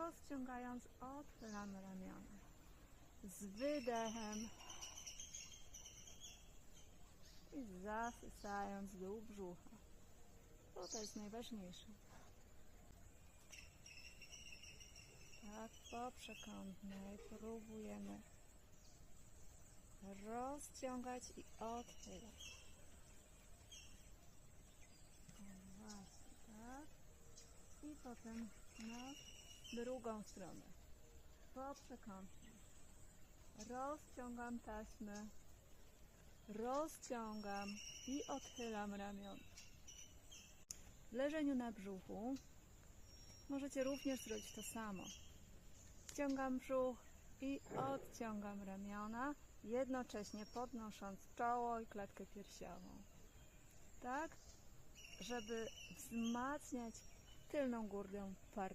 Rozciągając, odchylamy ramiona. Z wydechem i zasysając dół brzucha. To to jest najważniejsze. Tak, po przekątnej próbujemy rozciągać i odchylać. O, właśnie, tak. I potem na drugą stronę. Po przekątnej. Rozciągam taśmę. Rozciągam i odchylam ramiona. W leżeniu na brzuchu możecie również zrobić to samo. Wciągam brzuch i odciągam ramiona, jednocześnie podnosząc czoło i klatkę piersiową. Tak, żeby wzmacniać tylną górę partnera.